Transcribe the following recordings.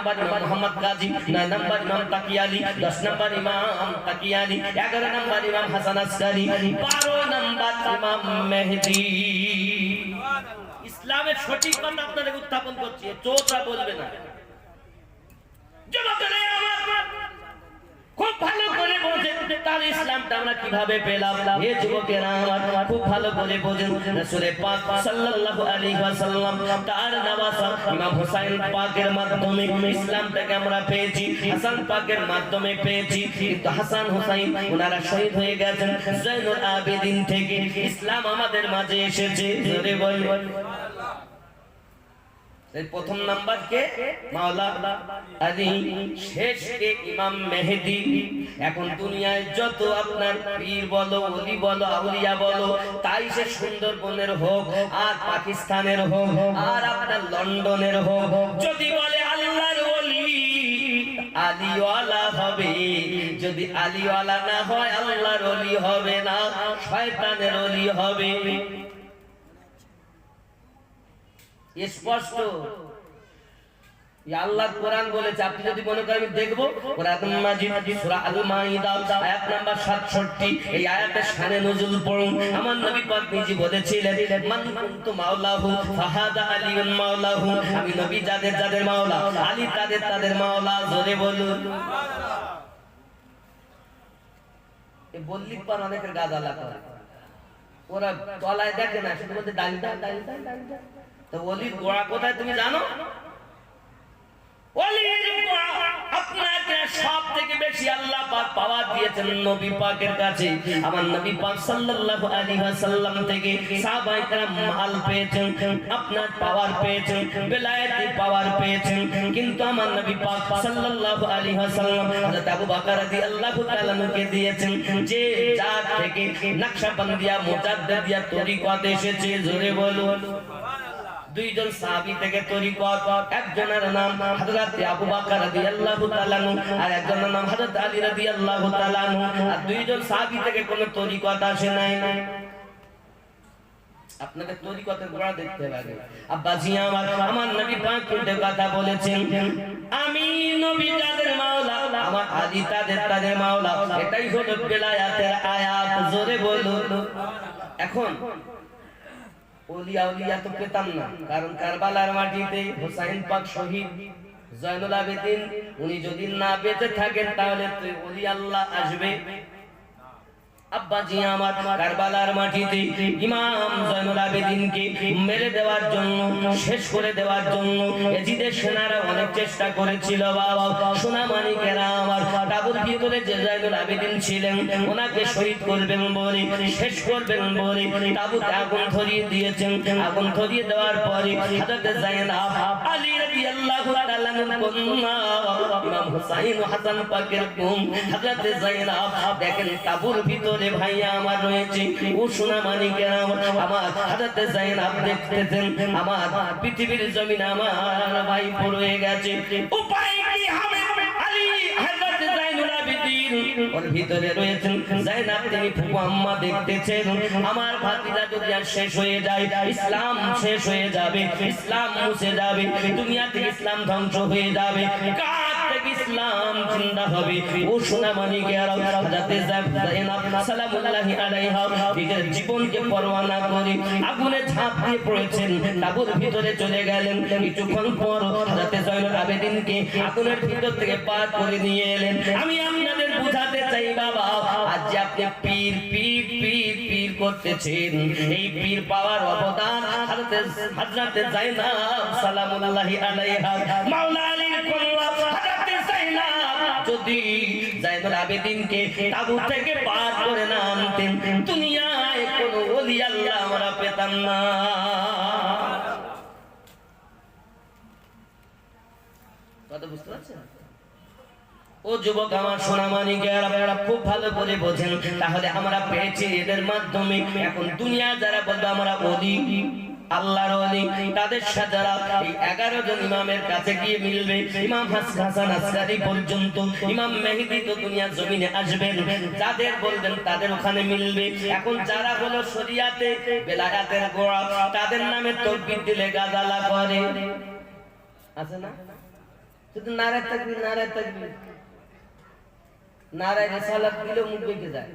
Number ইমাম মোহাম্মদ গাজী নয় number ইমাম তাকিয়ালি দশ নাম্বার ইমাম তাকিয়ালি এগারো নাম্বার ইমাম হাসান আসকারি বারো নাম্বার ইমাম মেহেদি। ইসলামের সঠিক কথা আপনাদের উত্থাপন করছি, চোররা বলবে না। আমার খুব ভালো করে বোঝেন তার ইসলামটা আমরা কীভাবে পেলাম। হে যুবকেরা আমার খুব ভালো করে বোঝেন। রাসূলের পাক সাল্লাল্লাহু আলাইহি ওয়াসাল্লাম তার নওয়াজ ইমাম হুসাইন পাকের মাধ্যমে ইসলামটাকে আমরা পেয়েছি, হাসান পাকের মাধ্যমে পেয়েছি। কিন্তু হাসান হুসাইন ওনারা শহীদ হয়ে গেছেন জয়নুল আবেদিন থেকে। ইসলাম আমাদের মাঝে এসেছে। জোরে বল এই প্রথম নাম্বার কে মাওলা আলী শেষ কে ইমাম মেহেদি। এখন দুনিয়ায় যত আপনার পীর বলো অলি বলো, আউলিয়া বলো, তাই সে সুন্দরবনের হোক, আর পাকিস্তানের হোক, আর আপনার লন্ডনের হোক, যদি বলে আল্লাহর ওলি, আলিওয়ালা হবে। যদি আলিওয়ালা না হয়, আল্লাহর ওলি হবে না, শয়তানের ওলি হবে। স্পষ্ট। এই আল্লাহর কোরআন বলেছে, আপনি যদি মনে করেন, আমি দেখব কোরআন মাজিদ, সূরা আল মাইদা আয়াত নাম্বার 67 এই আয়াতের শানে নজুল পড়ুন। আমার নবী পাক নিজে বলেছিলেন কুনতু মাওলাহু, ফাহাদা আলিউন মাওলাহু। আমি নবী যাদের যাদের মাওলা, আলী তাদের তাদের মাওলা, জোরে বলুন। এই বললি পার অনেকের গাদালা করে ওরা তলায় দেখে না, শুধু তো অলির গোড়া কোথায় তুমি জানো অলির গোড়া আপনাকে সব থেকে বেশি আল্লাহ পাক পাওয়ার দিয়েছেন নবী পাকের কাছে আমার নবী পাক সাল্লাল্লাহু আলাইহি ওয়াসাল্লাম থেকে সাহাবায়ে کرام মাল পেয়েছেন আপনার পাওয়ার পেয়েছেন বেলায়েতি পাওয়ার পেয়েছেন কিন্তু আমার নবী পাক সাল্লাল্লাহু আলাইহি ওয়াসাল্লাম হযরত আবু বকর রাদিয়াল্লাহু তাআলা কে দিয়েছেন যে যার থেকে নকশবন্দিয়া মুজাদ্দিদিয়া তরিকত এসেছে জোরে বলুন দুইজন সাহাবী থেকে তরিকত একজনের নাম হযরত আবু বকর রাদিয়াল্লাহু তাআলা আর একজনের নাম হযরত আলী রাদিয়াল্লাহু তাআলা আর দুইজন সাহাবী থেকে কোনো তরিকত আসে নাই। আপনাদের তরিকতের গোড়া দেখতে লাগে। আব্বাজি আমার আমার নবী পাক কিন্তু কথা বলেছেন, আমি নবী তাদের মাওলা, আমার আলী তাদের তাদের মাওলা। এটাই হলো বেলায়াতের আয়াত, জোরে বলুন। এখন ওলিয়া ওলিয়া তো পেতাম না। কারণ কারবালার মাটিতে হুসাইন পাক শহীদ জয়নুল আবেদিন, উনি যদি না বেঁচে থাকেন তাহলে তুই ওলি আল্লাহ আসবে। আব্বাজি আগুন দিয়েছেন। আগুন ধরিয়ে দেওয়ার পরে হযরত জাইনাব দেখেন তাবুর ভিতরে ভাইয়া আমার রয়েছে। ও সোনা মানিকের আমার হযরত জাইনাব দেখতেছেন। আমার পৃথিবীর জমিন আমার ভাই পড়ে গেছে। উপায় কি হবে? আমার যদি আর শেষ হয়ে যায়, ইসলাম শেষ হয়ে যাবে, ইসলাম মুছে যাবে দুনিয়া থেকে ইসলাম ধ্বংস হয়ে যাবে। কার ইসলাম জিন্দা হবে। ও সোনা মানিকে আর হযরত জাইনাব সালামুল্লাহি আলাইহা। নিজের জীবনকে পরোয়া না করে আগুনে ঝাঁপ দিয়ে পড়েছেন। তাবুর ভিতরে চলে গেলেন। কিছুক্ষণ পর হযরত জয়নুল আবেদিনকে আগুনের ভিতর থেকে পার করে নিয়ে এলেন। আমি আপনাদের বুঝাতে চাই, বাবা, আজ যে আপনি পীর পীর পীর পীর করতেছেন। এই পীর পাওয়ার অবদান হযরত হযরত জাইনাব সালামুল্লাহি আলাইহা। মাওলা আলীর কন্যা হযরত জাইনাব যদি জাইনুল আবেদিনকে তাবু থেকে পার করে না আনতেন, দুনিয়ায় কোনো ওলি আল্লাহ আমরা পেতাম না। কথা বুঝতে পারছেন? ও যুবক আমার সোনামানি গেরা খুব ভালো করে বোঝেন, তাহলে আমরা পেয়েছি এদের মাধ্যমে। এখন দুনিয়া যারা বলবে, আমরা ওলি। আল্লাহর ওলি তাদের সাজারা এই 11 জন ইমামের কাছে গিয়ে মিলবে, ইমাম হাসান আসকারি পর্যন্ত, ইমাম মেহেদি তো দুনিয়ার জমিনে আসবেন। যাদের বলবেন তাদের ওখানে মিলবে। এখন যারা হলো শরিয়াতে, বেলায়াতের গোড়া, তাদের নামে তকবীর দিলে গাজালা করে। আছে না? শুধু নারায় থাকবি নারায় থাকবি নারায় রেসালাত দিলেও মুখ বেঁকে যায়।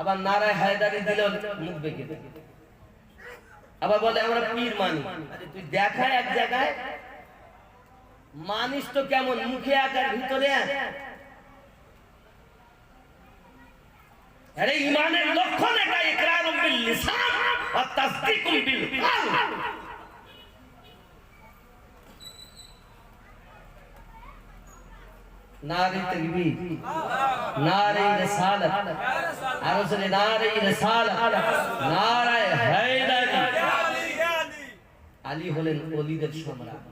আবার নারায় হায়দারি দিলেও মুখ বেঁকে যায়। আবার বলে, আমরা পীর মানি। আরে তুই দেখায় এক জায়গায়, মানিস তো কেমন, মুখে এক আর ভিতরে এক আরে ইমানের লক্ষণ এটা ইকরারুম বিল লিসান ওয়া তাসদীকুম বিল কলব। নারে তাকবীর, নারে রিসালাত। আর রসুল নারে রিসালাত। নারায়ে হায়দারি আলী হলেন ওলিদের সম্রাট,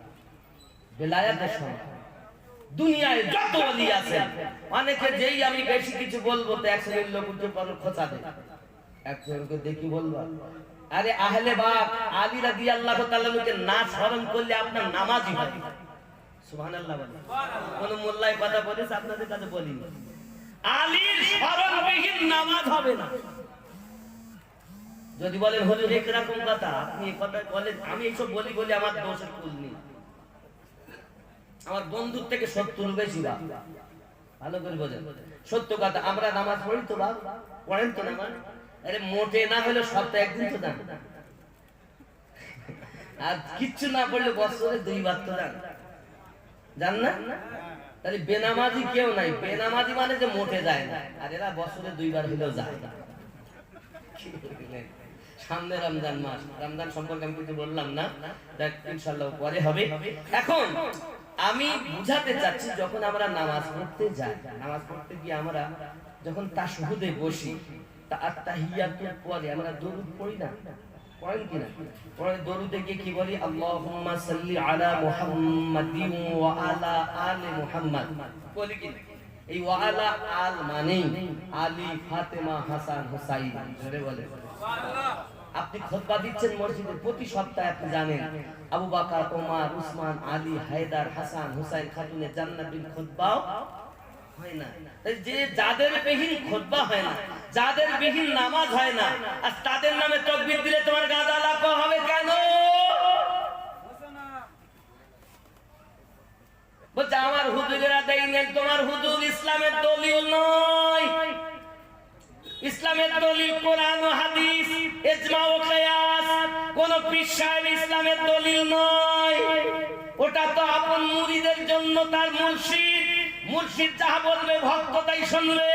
বেলায়াতের সম্রাট। দুনিয়ায় যত অলি আছে, অনেকে যেই আমি বেশি কিছু বলব, তো এক শ্রেণির লোক উঠে পড়ো খোঁচা দেয় একজনকে দেখি বলব, আরে আহলে বাপ, আলী রাদি আল্লাহ তাআলাকে না স্মরণ করলে আপনার নামাজই হয়। সুবহানাল্লাহ বলেন কোন মোল্লায় কথা বলেছে, আপনাদের কাছে বলিনি। আলীর স্মরণবিহীন নামাজ হবে না। যদি বলেন, হুজুর, একরকম কথা, আপনি এই কথা বলেন, আমি এইসব বলি বলি আমার দোষের কুল নেই। আমার বন্ধুর থেকে সত্তর বেশি বাপ ভালো করে বোঝেন। সত্য কথা, আমরা নামাজ পড়ি তো বাপ পড়েন তো নামাজ। আরে, মোটে না হলে সপ্তাহে একদিন তো যান আর কিচ্ছু না পড়লে বছরে দুইবার তো যান জান না? তাহলে বেনামাজি কেউ নাই। বেনামাজি মানে যে মোটে যায় না। আর এরা বছরে দুইবার হলেও যায় না। সামনে রমজান মাস। রমজান সম্পর্কে আমি কিছু বললাম না। দেখ, ইনশাআল্লাহ পরে হবে। এখন আমি বুঝাতে চাচ্ছি যখন আমরা নামাজ পড়তে যাই, নামাজ পড়তে গিয়ে আমরা যখন তাশহুদে বসি, তা আত্তাহিয়াতুর পরে আমরা দরুদ পড়ি না? দরুদে গিয়ে কি বলি? সাল্লি আলা ওয়া আলা আলি মানে আলী ফাতেমা হাসান হুসাইন বলে আপনি খুতবা দিচ্ছেন মসজিদে প্রতি সপ্তাহে, আপনি জানেন। আবু বাকার, ওমর, উসমান, আলী, হায়দার, হাসান, হুসাইন খাতুনের জান্নাতুল খুতবাও হয় না। যে যাদের বিহীন খুতবা হয় না, যাদের বিহীন নামাজ হয় না, আর তাদের নামে দিলে তোমার গাদা হবে কেন? বলছে, আমার হুজুরেরা দেইলেন তোমার হুজুর ইসলামের দলিল নয়। ইসলামের দলিল, কোরআন হাদিস, ইজমা ও কিয়াস, কোন পীর সাহেব ইসলামের দলিল নয়। ওটা তো আপন মুরিদের জন্য তার মুর্শিদ। মুর্শিদ যাহা বলবে, ভক্ত তাই শুনবে।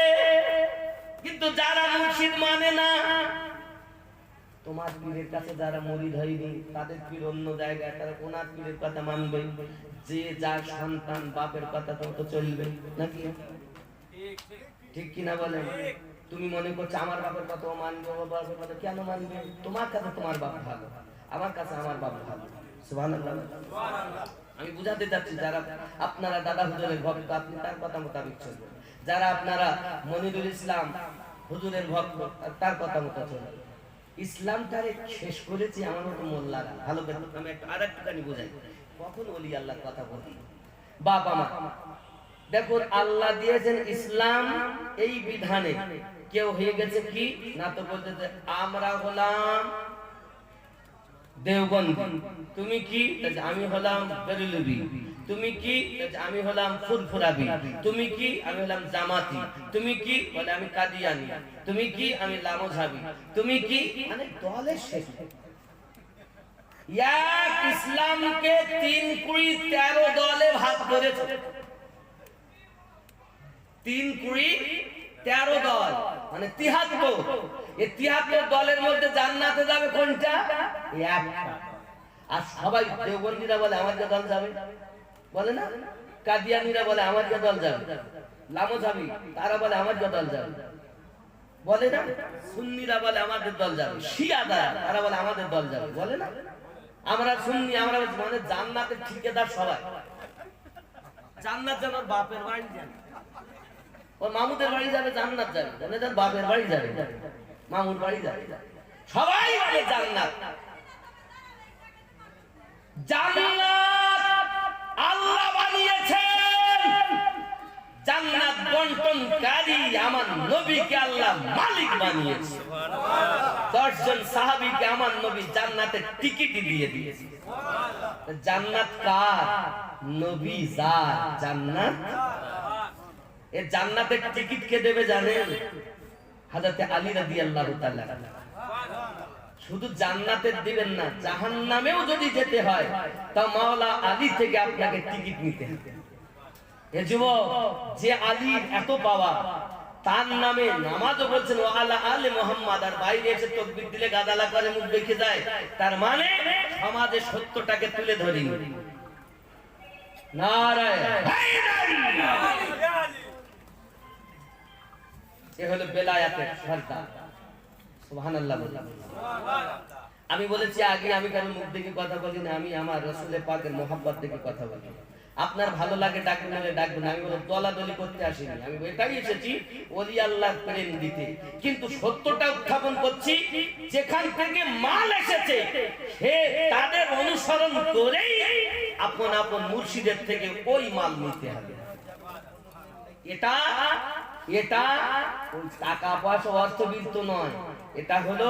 কিন্তু যারা মুর্শিদ মানে না, তোমার পীরের কাছে যারা মরিদ হয়নি, তাদের পীর অন্য জায়গায়, তারা ওনার পীরের কথা মানবে। যে যার সন্তান, বাপের কথা তত চলবে। নাকি? ঠিক কিনা বলেন? তুমি মনে করছ আমার বাপের কথা মানবে বাপের কথা কেন মানবে? তোমার কাছে তোমার বাপ ভালো, আমার কাছে আমার বাপ ভালো। আমি বুঝাতে চাচ্ছি, যারা আপনারা দাদা হুজুরের ভক্ত, আপনি তার কথা মোতাবেক চলবেন যারা আপনারা মনিরুল ইসলাম হুজুরের ভক্ত, তার কথা মতো চলবেন ইসলামটারে শেষ করেছি আমার মতো মোল্লারা। ভালো করে আমি একটা আর একটুখানি বোঝাই। কখন ওলি আল্লাহর কথা বলি বাপ, আমার। দেখুন, আল্লাহ দিয়েছেন ইসলাম এই বিধানে। কেউ হয়ে গেছে কি? না তো বলতে আমরা হলাম দেওবন্দি। তুমি কি? আমি হলাম বেরুলবি তুমি কি? আমি হলাম ফুরফুরাবি। তুমি কি? আমি হলাম জামাতি। তুমি কি? বলে আমি কাদিয়ানি। তুমি কি? আমি লামোঝাবি। তুমি কি? মানে দলের শেষ। এক ইসলামকে তিন কুড়ি তেরো দলে ভাগ করেছে। তিন কুড়ি তেরো দল। মানে তিহাত্তর। এই তিহাত্তর দলের মধ্যে জান্নাতে যাবে কোনটা? আর সবাই দেওবন্দীরা বলে, আমার দল যাবে? বলে না? কাদিয়ানিরা বলে, আমার যে দল যাবে? লামো যাবি তারা বলে, আমার যে দল যাবে? বলে না? সুন্নিরা বলে, আমাদের দল যাবে। শিয়াদা তারা বলে, আমাদের দল যাবে। বলে না? আমরা সুন্নি, আমরা মানে জান্নাতের ঠিকাদার সবাই। জান্নাত যেন বাপের বাড়ি যাবে ওর মামুদের বাড়ি যাবে, জান্নাত যাবে। জানে তার বাপের বাড়ি যাবে। মামুর বাড়ি যাবে। সবাই বলে জান্নাত। জান্নাত আল্লাহ বানিয়েছেন। জান্নাত বন্টনকারী আমার নবীকে আল্লাহ মালিক বানিয়েছে। দশজন সাহাবীকে আমার নবী জান্নাতের টিকিট দিয়ে দিয়েছে। জান্নাত কার? নবী যার। জান্নাত এ জান্নাতের টিকিট কে দেবে জানেন হাজরতে আলী রাদিয়াল্লাহু তাআলা। শুধু জান্নাতের দিবেন না, জাহান্নামেও যদি যেতে হয়, তা মাওলা আলী থেকে আপনাকে টিকিট নিতে হবে। এ যুবক, যে আলীর এত পাওয়া, তার নামে নামাজও বলছেন ও আলা আলে মোহাম্মদ আর বাইরে এসে তকবির দিলে গাদালা করে, মুখ দেখে যায়। তার মানে সমাজে সত্যটাকে তুলে ধরি নারায়। এ আমি বলেছি, আগে আমি কারণ মুখ দেখে কথা বলি না, আমি আমার রসুলের পাকের মোহাব্বত দেখে কথা বলি। আপনার ভালো লাগে ডাকবেন হলে ডাকবেন আমি বলো দলাদলি করতে আসিনি। আমি এটাই এসেছি ওলি আল্লাহ প্রেম দিতে। কিন্তু সত্যটা উত্থাপন করছি, যেখান থেকে মাল এসেছে, সে তাদের অনুসরণ করেই আপন আপন মুর্শিদের থেকে ওই মাল নিতে হবে। এটা এটা টাকা পয়সা অর্থবিত্ত নয়। এটা হলো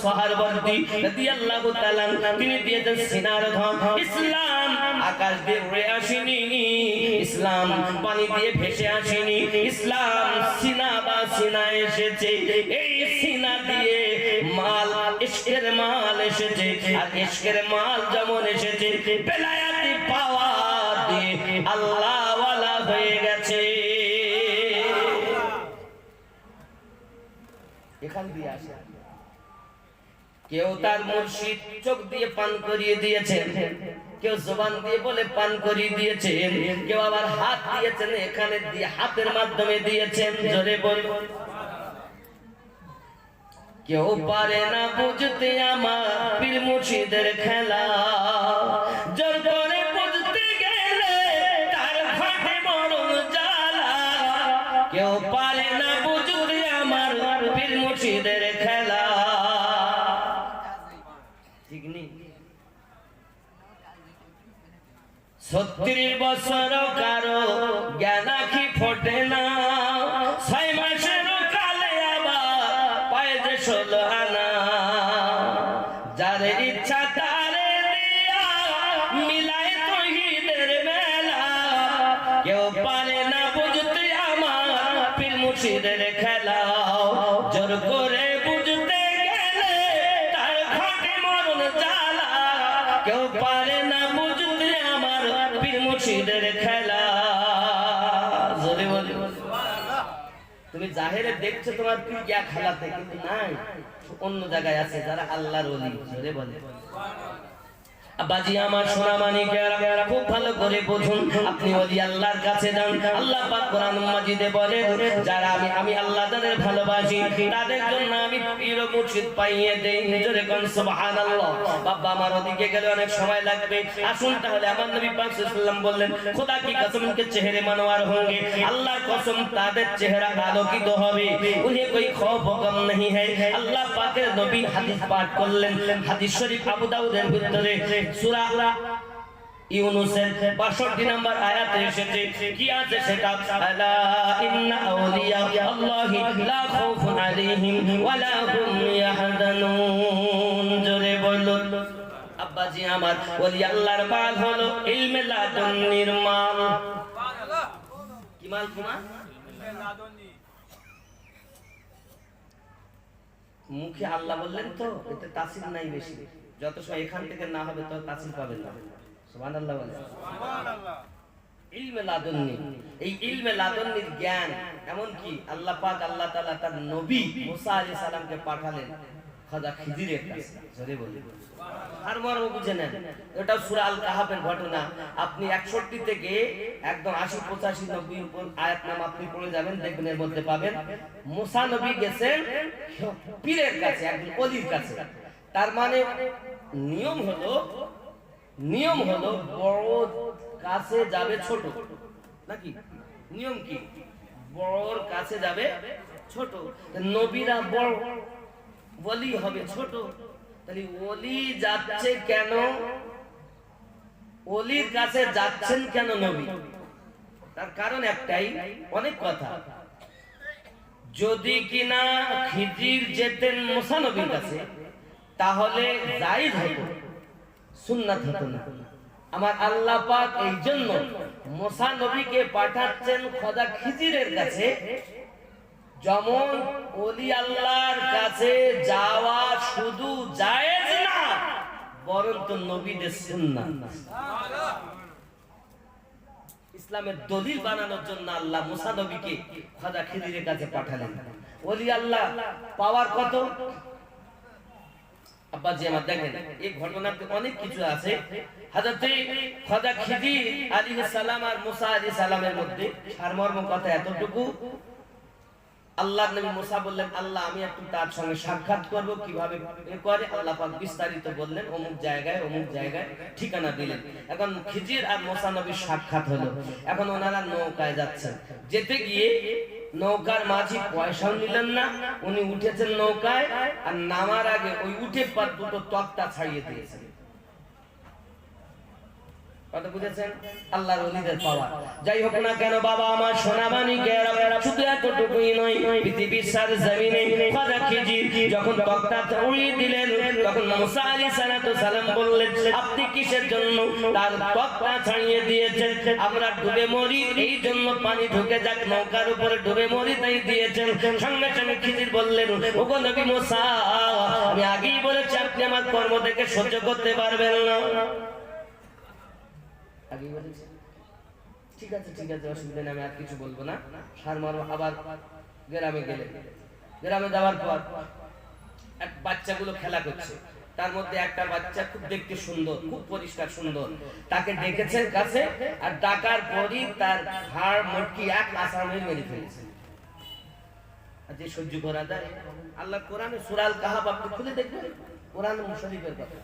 সোহারবর্দী রাদিয়াল্লাহু তাআলা তিনি দিয়েছেন সিনার ধন। ইসলাম আকাশ দিয়ে উড়ে আসেনি, ইসলাম পানি দিয়ে ভেসে আসেনি, ইসলাম সিনা বা সিনা এসেছে, এই সিনা দিয়ে মাল, ইশকের মাল এসেছে, আর ইশকের মাল যেমন এসেছে, বেলায়াতি পাওয়া দিয়ে আল্লাহ ওয়ালা হয়ে গেছে। এখান দিয়ে আসে। কেউ তার মুর্শিদ চোখ দিয়ে পান করিয়ে দিয়েছেন কেউ জবান দিয়ে বলে পান করিয়ে দিয়েছেন কেউ আবার হাত দিয়েছেন, এখানে দিয়ে হাতের মাধ্যমে দিয়েছেন। জোরে বল। কেউ পারে না বুঝতে আমার পীর মুর্শিদের খেলা। জোর করে বুঝতে গেলে তার ফাটে মরণ জ্বালা। কেউ পারে না বুঝতে আমার পীর মুর্শিদের খেলা। ঠিক নেই। ছত্রিশ বছর কারও জ্ঞান আখি ফোটে না। জাহেরে দেখছ তোমার গিয়া খেলাতে কিন্তু নাই। অন্য জায়গায় আছে যারা আল্লাহর জোরে বলে। বাজি আমার সোনা মানিকের খুব ভালো করে বুঝুন। আপনি ওলি আল্লাহর কাছে যান। আল্লাহ পাক কোরআন মাজিদে বলে যারা আমি আমি আল্লাহ তাদের ভালোবাসি, তাদের জন্য আমি পীর মুর্শিদ পাইয়ে দেই। জোরে কোন, সুবহানাল্লাহ। বাবা আমার ওদিকে গেলে অনেক সময় লাগবে। আসুন তাহলে আমার নবী পাক সাল্লাল্লাহু বললেন, খোদা কি কসম কে চেহারে মানওয়ার হোঙ্গে? আল্লাহর কসম তাদের চেহারা আলোকিত হবে। উনি কোই খৌফ গম नहीं है আল্লাহ পাকের নবী হাদিস পাঠ করলেন। হাদিস শরীফ আবু দাউদের ভিতরে। সূরা ইউনুসের 62 নম্বর আয়াতে এসেছে, কি আছে সেটা? আলা ইন্না আউলিয়া আল্লাহি লা খাউফুন আলাইহিম ওয়ালা হুম ইয়াহজানুন। জোরে বলুন আব্বাজি আমার ওলি আল্লাহর মাল হলো মুখে আল্লাহ বললেন তো, এতে তাসির নাই বেশি। যত সময় এখান থেকে না হবে তো তাসির পাবেন না। সুবহানাল্লাহ বলে। ইলমে লাদুন্নি। এই ইলমে লাদুন্নির জ্ঞান এমন কি আল্লাহ পাক আল্লাহ তাআলা তার নবী মুসা আলাইহিস সালামকে পাঠালেন খাজা খিজিরের কাছে। জোরে বলি। আর মর্ম বুঝে নেন। এটা সূরা আল কাহাফের ঘটনা। আপনি 61 থেকে একদম 80 85 90 উপর আয়াত নাম আপনি পড়ে যাবেন দেখবেন এর মধ্যে পাবেন মুসা নবী গেছেন পীরের কাছে একজন অলির কাছে। তার মানে নিয়ম হলো নিয়ম হলো বড় কাছে যাবে ছোট। নাকি? নিয়ম কি? বড়র কাছে যাবে ছোট। নবীরা বড় বলি হবে ছোট। তাহলে ওলি যাচ্ছে কেন? ওলির কাছে যাচ্ছেন কেন নবী? তার কারণ একটাই, অনেক কথা। যদি কিনা খিজির যেতেন মুসা নবীর কাছে তাহলে জায়েজ হতো সুন্নাত হতো না। আমার আল্লাহ পাক এই জন্য মুসা নবীকে পাঠাচ্ছেন খোদা খিজিরের কাছে। যেমন ওলি আল্লাহর কাছে যাওয়া শুধু জায়েজ না বরং তো নবীদের সুন্নাত। ইসলামের দলিল বানানোর জন্য আল্লাহ মুসা নবীকে খাজা খিদিরের কাছে পাঠালেন। ওলি আল্লাহ, পাওয়ার কত? আব্বাজি, আমার দেখেন, এই ঘটনাতে অনেক কিছু আছে। তার সঙ্গে সাক্ষাৎ করব, কীভাবে আল্লাহ বিস্তারিত বললেন, অমুক জায়গায় অমুক জায়গায় ঠিকানা দিলেন। এখন খিজির আর মুসা নবীর সাক্ষাৎ হলো। এখন ওনারা নৌকায় যাচ্ছেন। যেতে গিয়ে নৌকার মাঝি পয়সাও নিলেন না, উনি উঠেছেন নৌকায়, আর নামার আগে ওই উঠে পর দুটো তক্তা ছাড়িয়ে দিয়েছেন। আপনি কিসের জন্য তার তক্তা ছাড়িয়ে দিয়েছেন? আমরা ডুবে মরি, এই জন্য পানি ঢুকে যাক, নৌকার উপরে ডুবে মরি তাই দিয়েছেন। সঙ্গে সঙ্গে খিজির বললেন, ওগো নবী মুসা, আমি আগেই বলেছি, আপনি আমার কর্ম থেকে সহ্য করতে পারবেন না। আগেই বলেছি। ঠিক আছে ঠিক আছে, অসুবিধা নেই, আমি আর কিছু বলব না। সার আবার গ্রামে গেলে। গ্রামে যাওয়ার পর এক বাচ্চাগুলো খেলা করছে। তার মধ্যে একটা বাচ্চা খুব দেখতে সুন্দর, খুব পরিষ্কার সুন্দর। তাকে ডেকেছেন কাছে আর ডাকার পরই তার হাড় মটকি এক আসামে মেরে ফেলেছে। যে সহ্য করা যায়, আল্লাহ কোরআনে সুরাল কাহাব আপনি খুলে দেখবেন। কোরআন শরীফের কথা।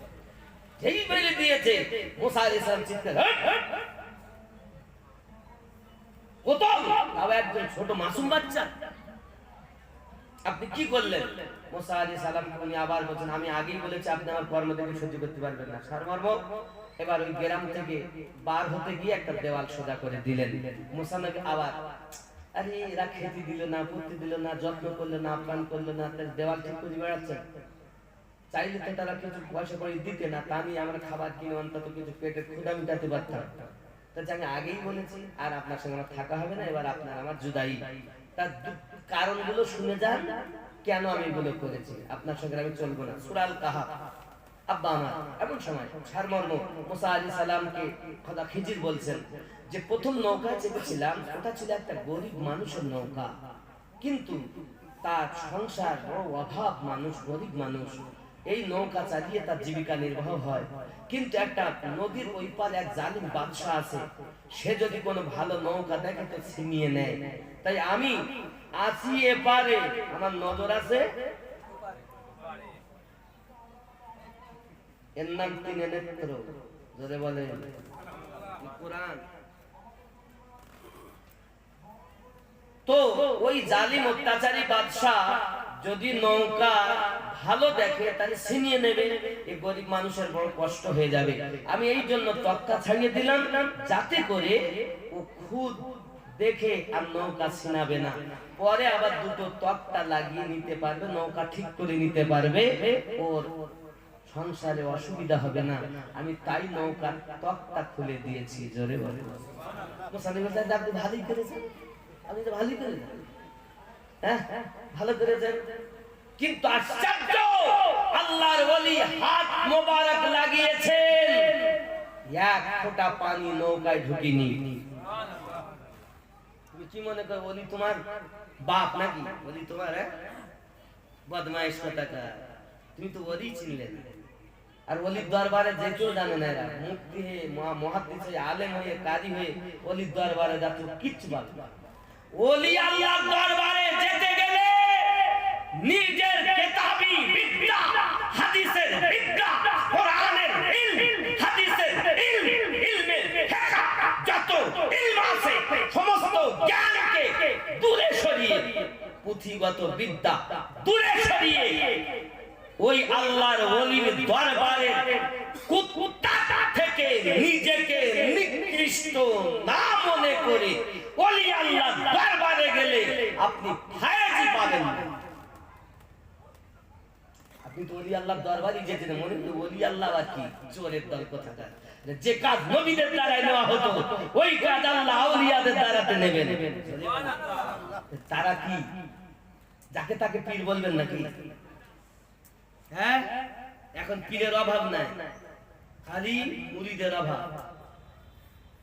যেই দিয়েছে। মুসা আলাইহিস সালাম চিৎকার "হট, হট, হট!" তাও একজন ছোট মাসুম বাচ্চা। আপনি কি করলেন? মুসা আলাইহিস সালাম উনি আবার বলছেন আমি আগেই বলেছি আপনি আমার কর্ম থেকে সহ্য করতে পারবেন না। সারমর্ম এবার ওই গ্রাম থেকে বার হতে গিয়ে একটা দেওয়াল সোজা করে দিলেন। মুসা নবী আবার আরে এরা খেতে দিল না পুঁতে দিল না যত্ন করল না আপ্যায়ন করল না দেওয়াল ঠিক করে বেড়াচ্ছেন? চাইলে তো তারা কিছু পয়সা করে দিতে না, তা নিয়ে আমরা খাবার কিনে অন্তত কিছু পেটের ক্ষুধা মিটাতে পারতাম। তা যে আমি আগেই বলেছি, আর আপনার সঙ্গে আমার থাকা হবে না, এবার আপনার আমার জুদাই। তার কারণগুলো শুনে যান, কেন আমি এগুলো করেছি? আপনার সঙ্গে আমি চলবো না। সুরাল কাহা আব্বা আমার, এমন সময় সারমর্ম, মুসা আলী সালামকে খোদা খিজির বলছেন যে, প্রথম নৌকা চেপেছিলাম, ওটা ছিল একটা গরিব মানুষের নৌকা। কিন্তু তার সংসার বড় অভাব মানুষ, গরিব মানুষ। এই নৌকা চালিয়ে তার জীবিকা নির্বাহ হয়। কিন্তু একটা নদীর ওই পার এক জালিম বাদশাহ আছে। সে যদি কোনো ভালো নৌকা দেখে তো ছিনিয়ে নেয়। তাই আমি আছি এপারে। আমার নজর আছে? এর নাম তিনে নেত্র যদি বলে কোরআন? তো ওই জালিম অত্যাচারী বাদশাহ যদি নৌকা ভালো দেখে, তাহলে ছিনিয়ে নেবে। এই গরিব মানুষের বড় কষ্ট হয়ে যাবে। আমি এই জন্য তক্তা ছাড়িয়ে দিলাম, যাতে করে ও খুদ দেখে আর নৌকা ছিনাবে না। পরে আবার দুটো তক্তা লাগিয়ে নিতে পারবে, নৌকা ঠিক করে নিতে পারবে। ওর সংসারে অসুবিধা হবে না। আমি তাই নৌকার তক্তা খুলে দিয়েছি, জোরে বলে। ভালোই করেছেন। আপনি তো ভালোই করেছেন। হ্যাঁ? ভালো করেছেন? কিন্তু আশ্চর্য! আল্লাহর ওলি হাত মোবারক লাগিয়েছেন। এক ফোঁটা পানি নৌকায় ঢুকিনি। কি মনে করো বলি তোমার বাপ নাকি? বলি তোমার হ্যাঁ? বদমাইশ কথাটা তুমি তো ওরই চিনলে না। আর অলির দরবারে যেতেও জানে না এরা। মুক্তি হয়ে মহা- মহাদ্দিস হয়ে, আলেম হয়ে কাজী হয়ে অলির দরবারে যাতে কিচ্ছু না। ওলি আল্লাহর দরবারে যেতে গেলে নিজের কিতাবি বিদ্যা, হাদিসের বিদ্যা, কোরআনের ইলম, হাদিসের ইলম, ইলমের হিকমত যত ইলম আছে, সমস্ত জ্ঞানকে দূরে সরিয়ে, পুঁথিগত বিদ্যা দূরে সরিয়ে ওই আল্লাহর ওলির দরবারে কুত্তা থেকে নিজেকে নিকৃষ্ট না মনে করে যাকে তাকে পীর বলবেন হ্যাঁ? এখন পীরের অভাব নাই। খালি মুরিদের অভাব।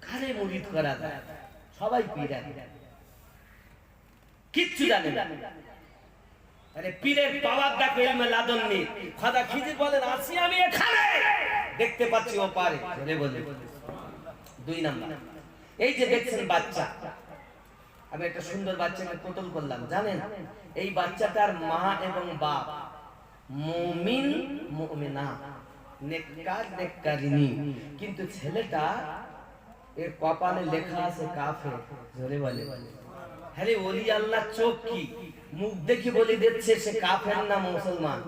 কারে মুরিদ করা যায়? সবাই পীর। কিচ্ছু জানে না। আরে পীরের পাওয়ার দেখো এলমে লাদন নেই। খাদা খিজির বলেন, আসি আমি এখানে! দেখতে পাচ্ছি ও পারে। বলে বলে। দুই নাম্বার। এই যে দেখছেন বাচ্চা। আমি একটা সুন্দর বাচ্চা বাচ্চাকে কোতল করলাম, জানেন? এই বাচ্চাটার মা এবং বাপ মুমিন, মুমিনা, নেককার নেককারিনী কিন্তু ছেলেটা এর কপালে লেখা আছে কাফের। জোরে বলে। হ্যাঁ ওলি আল্লাহ চোখ কি? মুখ বলে দিচ্ছে সে কাফের না মুসলমান।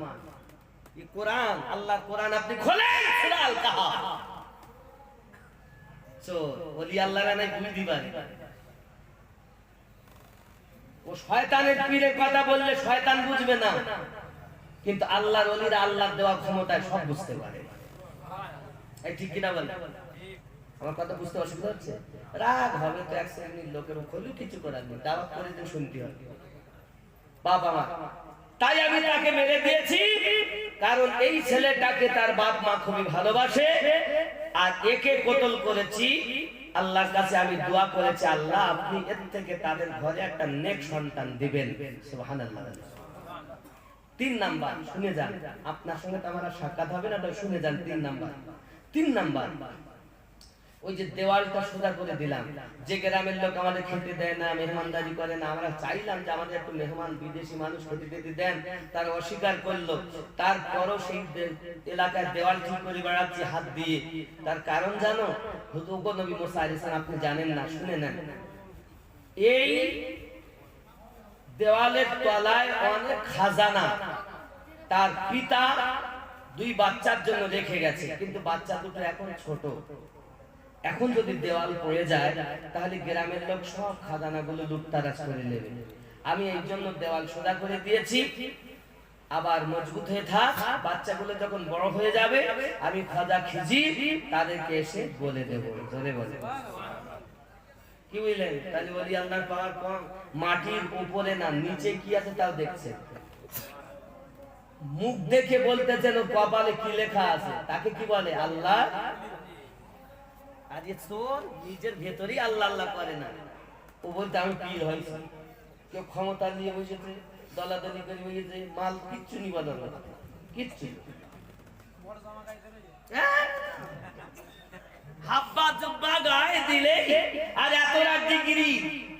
কোরআন আল্লাহ কোরআন আপনি খোলেন? আল্লাহ ও শয়তানের পীরের কথা বললে শয়তান বুঝবে না। কিন্তু আল্লাহর ওলিরা আল্লাহর দেওয়া ক্ষমতায় সব বুঝতে পারে। ঠিক কিনা বলে? আমার কথা বুঝতে অসুবিধা হচ্ছে? রাগ হবে তো এক শ্রেণির লোকের হলেও কিছু করার নেই, দাওয়াত করে দিন, শুনতে হবে। বাবা মা, তাই আমি তাকে মেরে দিয়েছি, কারণ এই ছেলেটাকে তার বাপ মা খুবই ভালোবাসে, আর একে কতল করেছি, আল্লাহর কাছে আমি দোয়া করেছি, আল্লাহ, আপনি এর থেকে তাদের ঘরে একটা নেক সন্তান দিবেন। সুবহানাল্লাহ। তিন নাম্বার, শুনে যান, আপনার সঙ্গে তো আমার সাক্ষাৎ হবে না তো শুনে যান, তিন নাম্বার। তিন নাম্বার ওই যে দেওয়ালটা সোজা করে দিলাম। যে গ্রামের লোক আমাদের খেতে দেয় না, মেহমানদারি করে না, আমরা চাইলাম যে আমাদের একটু মেহমান, বিদেশি মানুষ খেতে টেতে দেন, তার অস্বীকার করল। তারপরও সেই এলাকায় দেওয়াল ঠিক করে বেড়াচ্ছি, হাত দিয়ে। তার কারণ জানো? নবী মোসা আপনি জানেন না, শুনে নেন। এই দেওয়ালের তলায় অনেক খাজানা। তার পিতা দুই বাচ্চার জন্য রেখে গেছে, কিন্তু বাচ্চা দুটো এখন ছোট। এখন যদি দেওয়াল পড়ে যায়, তাহলে গ্রামের লোক সব খাজানাগুলো লুটতারাজ করে নেবে। আমি এই জন্য দেওয়াল সোজা করে দিয়েছি। আবার মজবুত হয়ে থাক, বাচ্চাগুলো যখন বড় হয়ে যাবে, আমি খাজা খিজি তাদেরকে এসে বলে দেবো। জোরে বলে। কি বুঝলেন তাহলে বলি, আল্লাহর পাওয়ার কম। মাটির উপরে না, নিচে কি আছে তাও দেখছে। মুখ দেখে বলতেছেন ও কপালে কি লেখা আছে, তাকে কি বলে? আল্লাহ আরে তোর নিজের ভেতরেই আল্লাহ আল্লাহ করে না। ও বলতে আমি পীর হয়েছি। কেউ ক্ষমতা নিয়ে বসেছে, দলাদলি করে বসেছে, মাল কিচ্ছু নিবানো না। কিচ্ছু। হ্যাঁ? হাব্বা জব্বা গায়ে দিলে, আর এতরা ডিগ্রি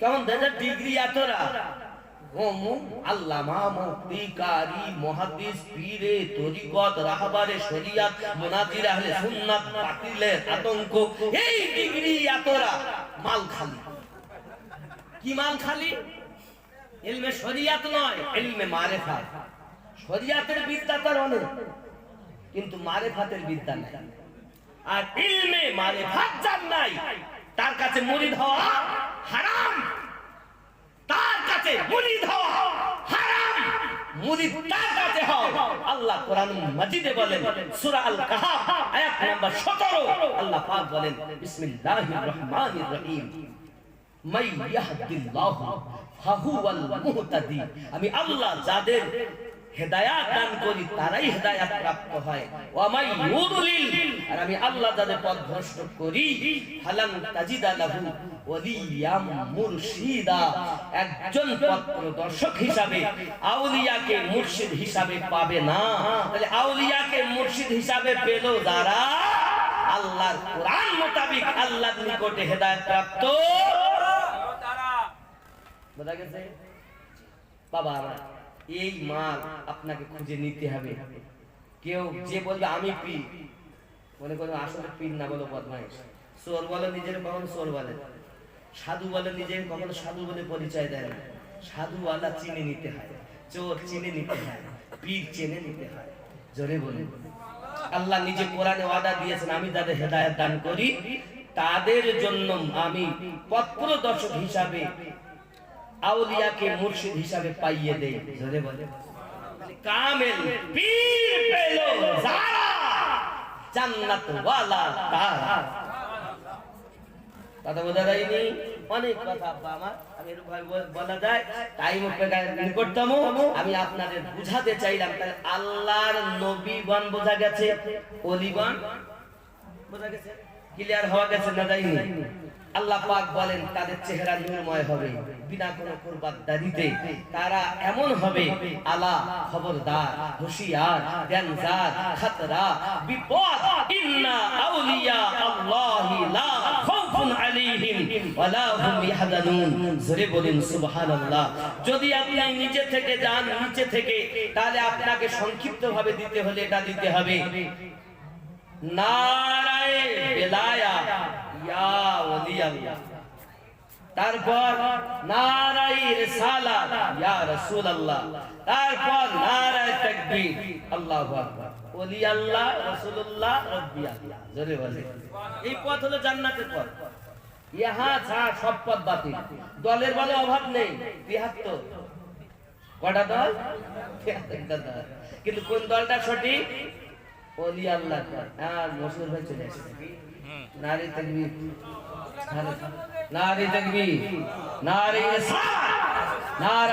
কেমন দাদা ডিগ্রি এতরা পীরে, তরিকত, রাহবারে শরিয়াত শরিয়াতের বিদ্যা কিন্তু বিদ্যা নাই। আর ইলমে মারেফাত যার নাই, তার কাছে মুরিদ হওয়া হারাম। তার কাছে মুরিদ হওয়া হারাম। মুরিদ তার কাছে হও আল্লাহ কোরআন মাজিদে বলেন, সূরা আল কাহাফ আয়াত নাম্বার 17 আল্লাহ পাক বলেন, বিসমিল্লাহির রহমানির রহিম। মাই ইয়াহদিল্লাহু, ফাহুয়াল মুহতাদি। আমি আল্লাহ যাদের হেদায়াত দান করি তারাই হেদায়াত প্রাপ্ত হয়। ইউদলিল আর আমি আল্লাহ যাদের পথ ভ্রষ্ট করি ফালান তাজিদা লাহু ওয়ালিয়াম মুরশিদা। একজন পথ প্রদর্শক হিসাবে আউলিয়াকে মুর্শিদ হিসাবে পাবে না। তাহলে আউলিয়াকে মুর্শিদ হিসাবে পেল যারা? আল্লাহর কোরআন মোতাবেক আল্লাহর নিকটে হেদায়েত প্রাপ্ত। বোঝা গেছে? বাবা আমার এই মাল আপনাকে খুঁজে নিতে হবে। কেউ যে বলবে, আমি পীর মনে করবে আসলে পীর না বলো বদমাইশ। সোর বলে নিজের কখনো সোর বলে। সাধু বলে নিজের কখনো সাধু বলে পরিচয় দেয় না। সাধুওয়ালা চিনে নিতে হয়, চোর চিনে নিতে হয়, পীর চেনে নিতে হয়। জোরে বলে আল্লাহ নিজে কোরআনে ওয়াদা দিয়েছেন, আমি যাদের হেদায়ত দান করি, তাদের জন্য আমি পত্র দর্শক হিসাবে আউলিয়াকে মুর্শিদ হিসাবে পাইয়ে বলে। কামেল পীর পেল যারা। জান্নাত ওয়ালা তারা। কথা বোঝা যায়নি? অনেক কথা আব্বা আমার। আমি এরকম বলা যায়। টাইম নিকটতম আমি আপনাদের বুঝাতে চাইলাম। তাহলে আল্লাহর নবীগণ বোঝা গেছে অলিগণ বোঝা গেছে? ক্লিয়ার হওয়া গেছে না যায়নি? আল্লাহ পাক বলেন, তাদের চেহারা নির্ময় হবে বিনা কোনো কুরবাদারিতে তারা এমন হবে, আলা খবরদার, হুশিয়ার দেনজার খতরা, বিপদ। ইন্না আউলিয়া আল্লাহি লা খাউফুন আলাইহিম ওয়ালা হুম ইয়াহজানুন। জোরে বলেন, সুবহানাল্লাহ। যদি আপনি নিচে থেকে যান, নিচে থেকে, তাহলে আপনাকে সংক্ষিপ্ত ভাবে দিতে হলে এটা দিতে হবে। নারায়ে বেলায়া তারপর নারাই রিসালাত, ইয়া রাসূলুল্লাহ। তারপর নারায়ে তাকবীর, আল্লাহু আকবার। ওলি আল্লাহ, রাসূলুল্লাহ, রব্বি আল্লাহ। জোরে বলে এই পথ হলো জান্নাতের পথ। ইহা ছাড়া সব পথ বাতিল। দলের বলে অভাব নেই। তিয়াত্তর কটা দল। কিন্তু কোন দলটা সঠিক? ওলি আল্লাহ আর মসুর ভাই চলে এসেছে নারী তকবীর নারী তকবীর নারী ইসলাম নারী